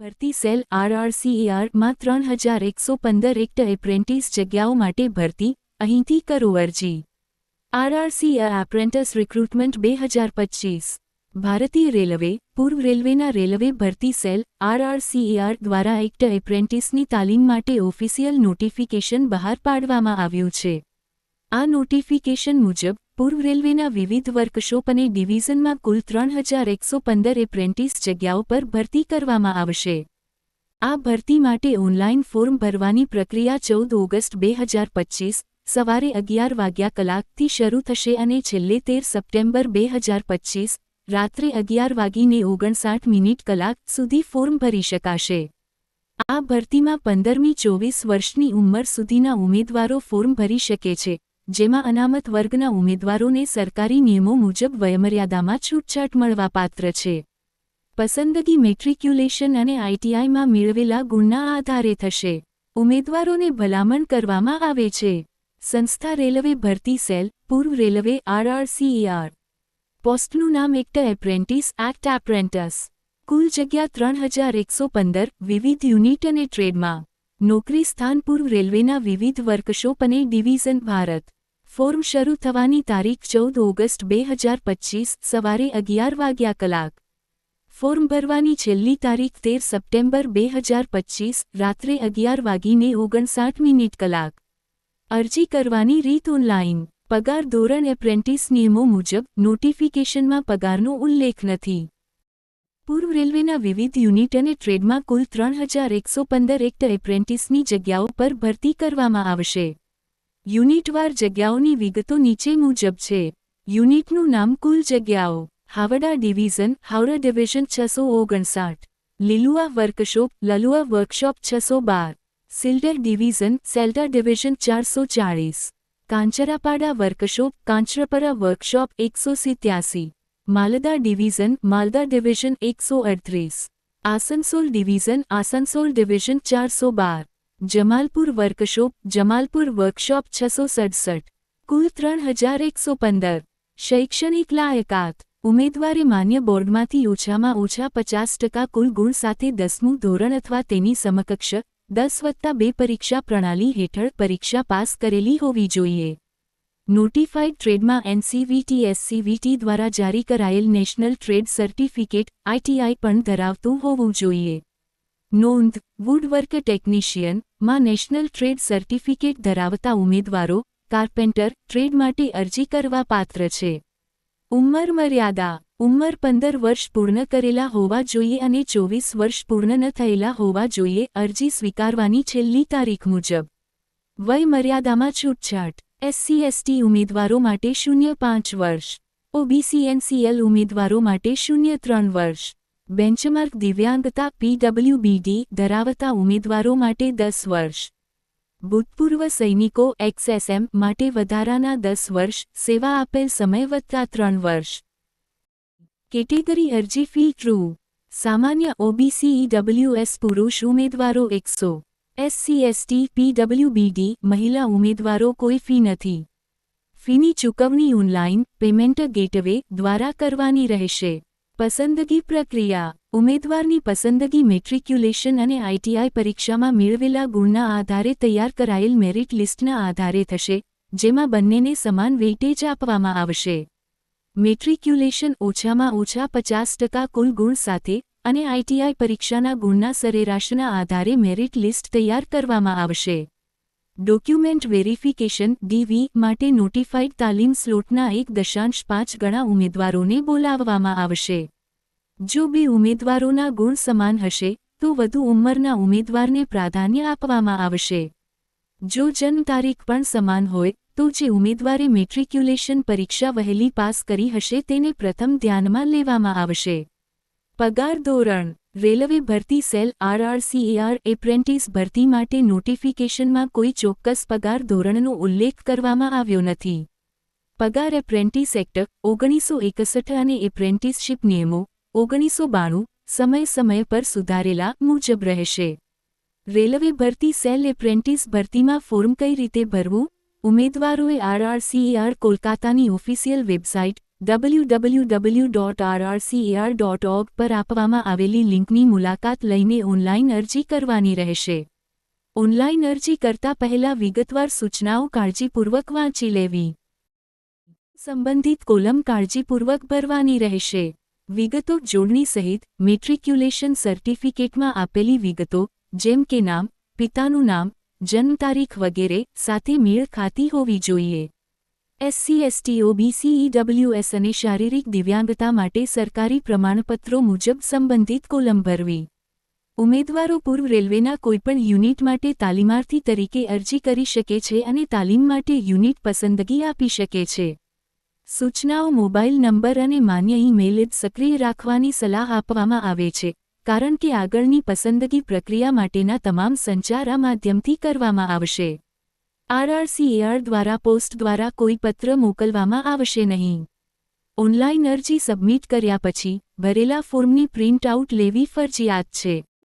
ભરતી સેલ આરઆરસીઈઆરમાં ત્રણ હજાર એકસો પંદર એક્ટ એપ્રેન્ટિસ જગ્યાઓ માટે ભરતી, અહીંથી કરો અરજી. આરઆરસીઆર એપ્રેન્ટિસ રિક્રુટમેન્ટ બે હજાર પચીસ. ભારતીય રેલવે, પૂર્વ રેલવેના રેલવે ભરતી સેલ આરઆરસીઈઆર દ્વારા એક્ટ એપ્રેન્ટિસની તાલીમ માટે ઓફિશિયલ નોટિફિકેશન બહાર પાડવામાં આવ્યું છે. આ નોટિફિકેશન મુજબ પૂર્વ રેલવેના વિવિધ વર્કશોપ અને ડિવિઝનમાં કુલ ત્રણ હજાર એકસો પંદર એપ્રેન્ટિસ જગ્યાઓ પર ભરતી કરવામાં આવશે. આ ભરતી માટે ઓનલાઇન ફોર્મ ભરવાની પ્રક્રિયા ચૌદ ઓગસ્ટ બે હજાર પચીસ સવારે અગિયાર વાગ્યા કલાકથી શરૂ થશે અને છેલ્લે તેર સપ્ટેમ્બર બે હજાર પચીસ રાત્રે અગિયાર વાગીને ઓગણસાઠ મિનિટ કલાક સુધી ફોર્મ ભરી શકાશે. આ ભરતીમાં પંદરમી ચોવીસ વર્ષની ઉંમર સુધીના ઉમેદવારો ફોર્મ ભરી શકે છે. જેમાં અનામત વર્ગના ઉમેદવારોને સરકારી નિયમો મુજબ વયમર્યાદામાં છૂટછાટ મળવાપાત્ર છે. પસંદગી મેટ્રિક્યુલેશન અને આઈટીઆઈમાં મેળવેલા ગુણના આધારે થશે. ઉમેદવારોને ભલામણ કરવામાં આવે છે. સંસ્થા રેલવે ભરતી સેલ, પૂર્વ રેલવે આરઆરસીઈઆર પોસ્ટનું નામ એક્ટ એપ્રેન્ટિસ એક્ટ એપ્રેન્ટસ. કુલ જગ્યા ત્રણ હજાર એકસો પંદર, વિવિધ યુનિટ અને ટ્રેડમાં. નોકરી સ્થાન પૂર્વ રેલવેના વિવિધ વર્કશોપ અને ડિવિઝન ભારત. ફોર્મ શરૂ થવાની તારીખ ચૌદ ઓગસ્ટ બે હજાર પચીસ, સવારે અગિયાર વાગ્યા કલાક. ફોર્મ ભરવાની છેલ્લી તારીખ તેર સપ્ટેમ્બર બે હજાર પચીસ, રાત્રે અગિયાર વાગીને ઓગણસાઠ મિનિટ કલાક. અરજી કરવાની રીત ઓનલાઇન પગાર ધોરણ એપ્રેન્ટિસ નિયમો મુજબ નોટિફિકેશનમાં પગારનો ઉલ્લેખ નથી. પૂર્વ રેલવેના વિવિધ યુનિટ અને ટ્રેડમાં કુલ ત્રણ હજાર એકસો પંદર એક્ટ એપ્રેન્ટિસની જગ્યાઓ પર ભરતી કરવામાં આવશે. યુનિટવાર જગ્યાઓની વિગતો નીચે મુજબ છે. યુનિટનું નામ કુલ જગ્યાઓ, હાવડા ડિવિઝન હાવડા ડિવિઝન છસો ઓગણસાઠ, લીલુઆ વર્કશોપ, લલુઆ વર્કશોપ છસો બાર, સિલ્ડર ડિવિઝન સેલ્ડર ડિવિઝન ચારસો ચાળીસ, કાંચરાપાડા વર્કશોપ, કાંચરાપરા વર્કશોપ એકસો સિત્યાસી, માલદા ડિવિઝન માલદા ડિવિઝન એકસો અડત્રીસ, આસનસોલ ડિવિઝન આસનસોલ ડિવિઝન ચારસો બાર. જમાલપુર વર્કશોપ જમાલપુર વર્કશોપ છસો સડસઠ, કુલ ત્રણ હજાર એકસો પંદર. શૈક્ષણિક લાયકાત, ઉમેદવારે માન્ય બોર્ડમાંથી ઓછામાં ઓછા પચાસ ટકા કુલ ગુણ સાથે દસમું ધોરણ અથવા તેની સમકક્ષ દસ વત્તા બે પરીક્ષા પ્રણાલી હેઠળ પરીક્ષા પાસ કરેલી હોવી જોઈએ. નોટિફાઇડ ટ્રેડમાં એનસીવીટી એસસીવીટી દ્વારા જારી કરાયેલ નેશનલ ટ્રેડ સર્ટિફિકેટ આઈટીઆઈ પણ ધરાવતું હોવું જોઈએ. નોંધ વુડવર્ક ટેકનિશિયનમાં નેશનલ ટ્રેડ સર્ટિફિકેટ ધરાવતા ઉમેદવારો કાર્પેન્ટર ટ્રેડ માટે અરજી કરવા પાત્ર છે. ઉંમર મર્યાદા, ઉંમર પંદર વર્ષ પૂર્ણ કરેલા હોવા જોઈએ અને ચોવીસ વર્ષ પૂર્ણ ન થયેલા હોવા જોઈએ અરજી સ્વીકારવાની છેલ્લી તારીખ મુજબ. વય મર્યાદામાં છૂટછાટ એસસી એસટી ઉમેદવારો માટે શૂન્ય પાંચ વર્ષ ઓબીસી એનસીએલ ઉમેદવારો માટે શૂન્ય ત્રણ વર્ષ. બેન્ચમાર્ક દિવ્યાંગતા પીડબ્લ્યુબીડી ધરાવતા ઉમેદવારો માટે દસ વર્ષ. ભૂતપૂર્વ સૈનિકો એક્સએસએમ માટે વધારાના દસ વર્ષ, સેવા આપેલ સમય વત્તા ત્રણ વર્ષ. કેટેગરી અરજી ફી ટ્રુ સામાન્ય ઓબીસી ડબલ્યુએસ પુરુષ ઉમેદવારો એકસો. એસસી એસટી પીડબ્લ્યુબીડી મહિલા ઉમેદવારો કોઈ ફી નથી. ફીની ચૂકવણી ઓનલાઇન પેમેન્ટ ગેટવે દ્વારા કરવાની રહેશે. પસંદગી પ્રક્રિયા, ઉમેદવારની પસંદગી મેટ્રિક્યુલેશન અને આઈટીઆઈ પરીક્ષામાં મેળવેલા ગુણના આધારે તૈયાર કરાયેલ મેરિટ લિસ્ટના આધારે થશે, જેમાં બંનેને સમાન વેઇટેજ આપવામાં આવશે. મેટ્રિક્યુલેશન ઓછામાં ઓછા પચાસ ટકા કુલ ગુણ સાથે અને આઈટીઆઈ પરીક્ષાના ગુણના સરેરાશના આધારે મેરિટ લિસ્ટ તૈયાર કરવામાં આવશે. ડોક્યુમેન્ટ વેરિફિકેશન ડીવી માટે નોટિફાઇડ તાલીમ સ્લોટના એક દશાંશ પાંચ ગણા ઉમેદવારોને બોલાવવામાં આવશે. જો બે ઉમેદવારોના ગુણ સમાન હશે, તો વધુ ઉંમરના ઉમેદવારને પ્રાધાન્ય આપવામાં આવશે. જો જન્મ તારીખ પણ સમાન હોય, તો જે ઉમેદવારે મેટ્રિક્યુલેશન પરીક્ષા વહેલી પાસ કરી હશે તેને પ્રથમ ધ્યાનમાં લેવામાં આવશે. પગાર ધોરણ રેલવે ભરતી સેલ આરઆરસીએઆર એપ્રેન્ટિસ ભરતી માટે નોટિફિકેશનમાં કોઈ ચોક્કસ પગાર ધોરણનો ઉલ્લેખ કરવામાં આવ્યો નથી. પગાર એપ્રેન્ટિસ એક્ટ ઓગણીસો એકસઠ અને એપ્રેન્ટિસશીપ નિયમો ઓગણીસો બાણું સમય સમય પર સુધારેલા મુજબ રહેશે. રેલવે ભરતી સેલ એપ્રેન્ટિસ ભરતીમાં ફોર્મ કઈ રીતે ભરવું? ઉમેદવારોએ આરઆરસીએઆર કોલકાતાની ઓફિશિયલ વેબસાઇટ www.rrcar.org પર આપવામાં આવેલી લિંકની મુલાકાત લઈને ઓનલાઈન અરજી કરવાની રહેશે. ઓનલાઈન અરજી કરતા પહેલા વિગતવાર સૂચનાઓ કાળજીપૂર્વક વાંચી લેવી. સંબંધિત કોલમ કાળજીપૂર્વક ભરવાની રહેશે. વિગતો જોડણી સહિત મેટ્રિક્યુલેશન સર્ટિફિકેટમાં આપેલી વિગતો, જેમ કે નામ, પિતાનું નામ, જન્મ તારીખ વગેરે, સાથે મેળ ખાતી હોવી જોઈએ. એસસી એસટી ઓબીસી ઈડબ્લ્યુએસ અને શારીરિક દિવ્યાંગતા માટે સરકારી પ્રમાણપત્રો મુજબ સંબંધિત કોલમ ભરવી. ઉમેદવારો પૂર્વ રેલવેના કોઈપણ યુનિટ માટે તાલીમાર્થી તરીકે અરજી કરી શકે છે અને તાલીમ માટે યુનિટ પસંદગી આપી શકે છે. સૂચનાઓ મોબાઈલ નંબર અને માન્ય ઈમેલ જ સક્રિય રાખવાની સલાહ આપવામાં આવે છે, કારણ કે આગળની પસંદગી પ્રક્રિયા માટેના તમામ સંચાર આ માધ્યમથી કરવામાં આવશે. આરઆરસીએઆર દ્વારા પોસ્ટ દ્વારા કોઈ પત્ર મોકલવામાં આવશે નહીં. ઓનલાઇન અરજી સબમિટ કર્યા પછી ભરેલા ફોર્મની પ્રિન્ટ આઉટ લેવી ફરજિયાત છે.